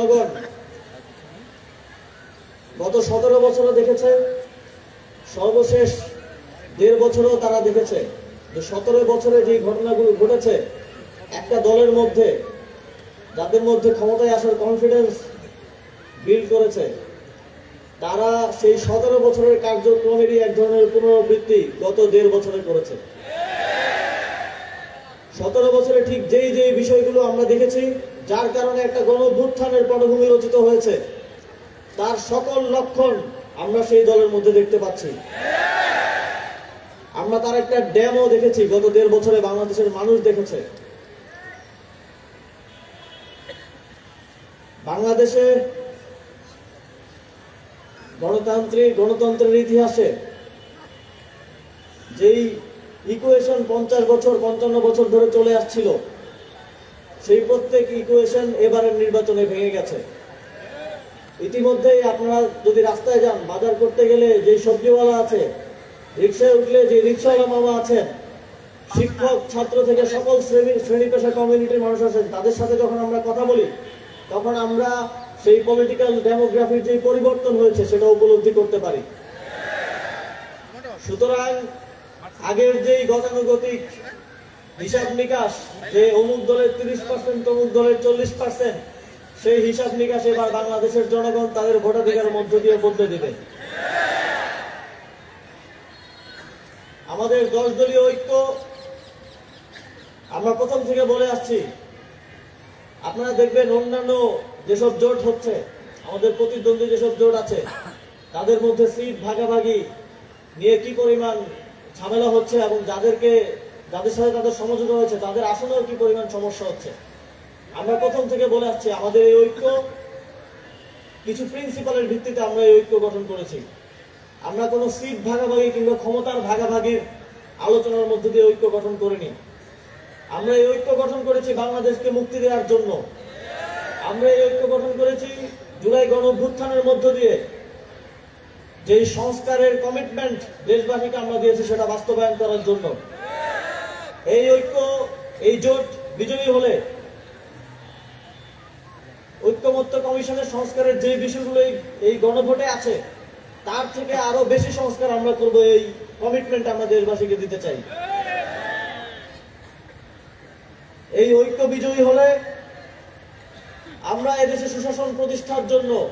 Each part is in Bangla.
জনগণ গত সতেরো বছরে দেখেছে, সর্বশেষ দেড় বছরও তারা দেখেছে যে সতেরো বছরে যে ঘটনাগুলো ঘটেছে, একটা দলের মধ্যে, যাদের মধ্যে ক্ষমতায় আসার কনফিডেন্স বিল্ড করেছে, তারা সেই সতেরো বছরের কার্যক্রমেরই এক ধরনের পুনরাবৃত্তি গত দেড় বছরে করেছে। সতেরো বছরে ঠিক যেই যেই বিষয়গুলো আমরা দেখেছি যার কারণে একটা গণভ্যুত্থানের পটভূমি রচিত হয়েছে। তার সকল লক্ষণ আমরা সেই দলের মধ্যে দেখতে পাচ্ছি। আমরা তার একটা ড্যামও দেখেছি, গত দেড় বছরে বাংলাদেশের মানুষ দেখেছে। বাংলাদেশে গণতান্ত্রিক গণতন্ত্রের ইতিহাসে যেই ইকুয়েশন পঞ্চাশ বছর, পঞ্চান্ন বছর ধরে চলে আসছিল সেই প্রত্যেক ইকুয়েশন এবারের নির্বাচনে ভেঙে গেছে। ইতিমধ্যেই আপনারা যদি রাস্তায় যান, বাজার করতে গেলে যে সবজিওয়ালা আছে, রিক্সায় উঠলে যে রিক্সাওয়ালা মামা আছেন, শিক্ষক, ছাত্র থেকে সকল শ্রেণির শ্রেণি পেশা কমিউনিটির মানুষ আছেন, তাদের সাথে যখন আমরা কথা বলি, তখন আমরা সেই পলিটিক্যাল ডেমোগ্রাফির যে পরিবর্তন হয়েছে, সেটা উপলব্ধি করতে পারি। সুতরাং আগের যেই গতানুগতিক হিসাব নিকাশ, যে অমুক দলের তিরিশ পার্সেন্ট, তমুক দলের চল্লিশ পার্সেন্ট, সেই হিসাব নিকাশ এবার বাংলাদেশের জনগণ তাদের ভোটাধিকারের মধ্য দিয়ে বদলে দেবে। আমাদের দশ দলীয় ঐক্য, আমরা প্রথম থেকে বলে আসছি, আপনারা দেখবেন অন্যান্য যেসব জোট হচ্ছে, আমাদের প্রতিদ্বন্দ্বী যেসব জোট আছে, তাদের মধ্যে সিট ভাগাভাগি নিয়ে কি পরিমাণ ঝামেলা হচ্ছে এবং যাদেরকে যাদের সাথে তাদের সমঝোতা হয়েছে, তাদের আসলেও কি পরিমাণ সমস্যা হচ্ছে? আমরা প্রথম থেকে বলে আসছি, আমাদের এই ঐক্য কিছু প্রিন্সিপালের ভিত্তিতে আমরা এই ঐক্য গঠন করেছি। আমরা কোনো সিট ভাগাভাগি কিংবা ক্ষমতার ভাগাভাগির আলোচনার মধ্য দিয়ে ঐক্য গঠন করিনি। আমরা এই ঐক্য গঠন করেছি বাংলাদেশকে মুক্তি দেওয়ার জন্য। আমরা এই ঐক্য গঠন করেছি জুলাই গণ অভ্যুত্থানের মধ্য দিয়ে। যেই সংস্কারের কমিটমেন্ট দেশবাসীকে আমরা দিয়েছি, সেটা বাস্তবায়ন করার জন্য। এই ঐক্য, এই জোট বিজয়ী হলে ঐক্যমত্য কমিশনের সংস্কারের যে বিষয়গুলো এই- গণভোটে আছে, তার থেকে আরও বেশি সংস্কার আমরা করব এই কমিটমেন্ট আমরা দেশবাসীকে দিতে চাই। এই ঐক্য বিজয়ী হলে আমরা এদেশে সুশাসন প্রতিষ্ঠার জন্য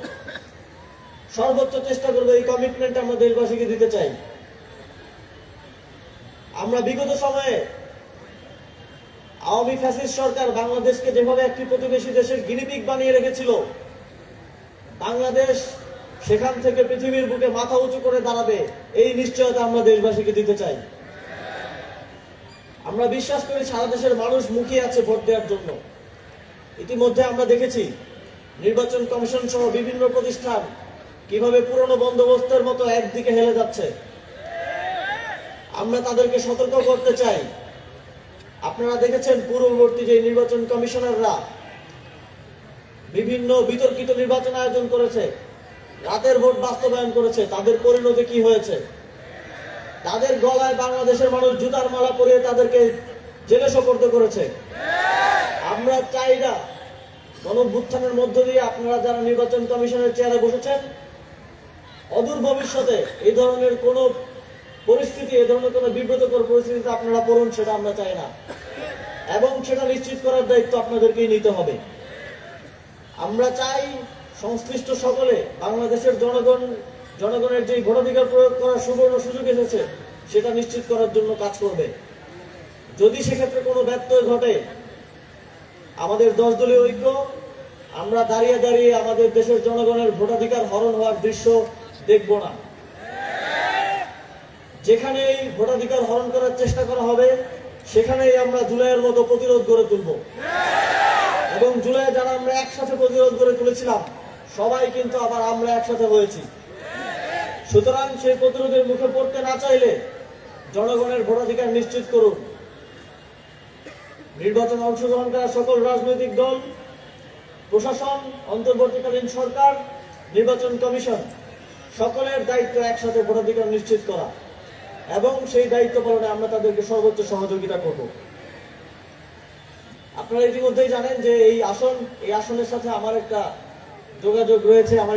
সর্বোচ্চ চেষ্টা করব এই কমিটমেন্ট আমরা দেশবাসীকে দিতে চাই। আমরা বিগত সময়ে আওয়ামী ফ্যাসিস্ট সরকার বাংলাদেশকে যেভাবে একটি প্রতিবেশী দেশের গিনিপিক বানিয়ে রেখেছিল, বাংলাদেশ সেখান থেকে পৃথিবীর বুকে মাথা উঁচু করে দাঁড়াবে, এই নিশ্চয়তা আমরা দেশবাসীকে দিতে চাই। আমরা বিশ্বাস করি সারা দেশের মানুষ মুখিয়ে আছে ভোট দেওয়ার জন্য। ইতিমধ্যে আমরা দেখেছি নির্বাচন কমিশন সহ বিভিন্ন প্রতিষ্ঠান কীভাবে পুরনো বন্দোবস্তের মতো একদিকে হেলে যাচ্ছে। আমরা তাদেরকে সতর্ক করতে চাই। আপনারা দেখেছেন পূর্ববর্তী যে নির্বাচন কমিশনাররা বিভিন্ন বিতর্কিত নির্বাচন আয়োজন করেছে, রাতের ভোট বাস্তবায়ন করেছে, তাদের পরিণতি কি হয়েছে? তাদের গলায় বাংলাদেশের মানুষ জুতার মালা পরিয়ে তাদেরকে জেলে সোপর্দ করেছে। আমরা চাই না গণভ্যুত্থানের মধ্য দিয়ে আপনারা যারা নির্বাচন কমিশনের চেয়ারে বসেছেন, অদূর ভবিষ্যতে এই ধরনের কোনো পরিস্থিতি, এ ধরনের কোনো বিব্রতকর পরিস্থিতিতে আপনারা পড়ুন, সেটা আমরা চাই না। এবং সেটা নিশ্চিত করার দায়িত্ব আপনাদেরকেই নিতে হবে। আমরা চাই সংশ্লিষ্ট সকলে, বাংলাদেশের জনগণ, জনগণের যে ভোটাধিকার প্রয়োগ করার সুবর্ণ সুযোগ এসেছে, সেটা নিশ্চিত করার জন্য কাজ করবে। যদি সেক্ষেত্রে কোনো ব্যত্যয় ঘটে, আমাদের দশ দলীয় ঐক্য, আমরা দাঁড়িয়ে দাঁড়িয়ে আমাদের দেশের জনগণের ভোটাধিকার হরণ হওয়ার দৃশ্য দেখব না। যেখানেই ভোটাধিকার হরণ করার চেষ্টা করা হবে, সেখানেই আমরা জুলাইয়ের মতো প্রতিরোধ গড়ে তুলব। এবং জুলাই যারা আমরা একসাথে প্রতিরোধ গড়ে তুলেছিলাম, সবাই কিন্তু আবার আমরা একসাথে হয়েছি। সুতরাং সেই প্রতিরোধের মুখে পড়তে না চাইলে জনগণের ভোটাধিকার নিশ্চিত করুন। নির্বাচনে অংশগ্রহণ করা সকল রাজনৈতিক দল, প্রশাসন, অন্তর্বর্তীকালীন সরকার, নির্বাচন কমিশন, সকলের দায়িত্ব একসাথে ভোটাধিকার নিশ্চিত করা। এবং সেই দায়িত্ব পালনে আমরা তাদেরকে সর্বোচ্চ সহযোগিতা করব। আপনারা ইতিমধ্যেই জানেন যে এই আসন, এই আসনের সাথে আমার একটা যোগাযোগ রয়েছে, আমার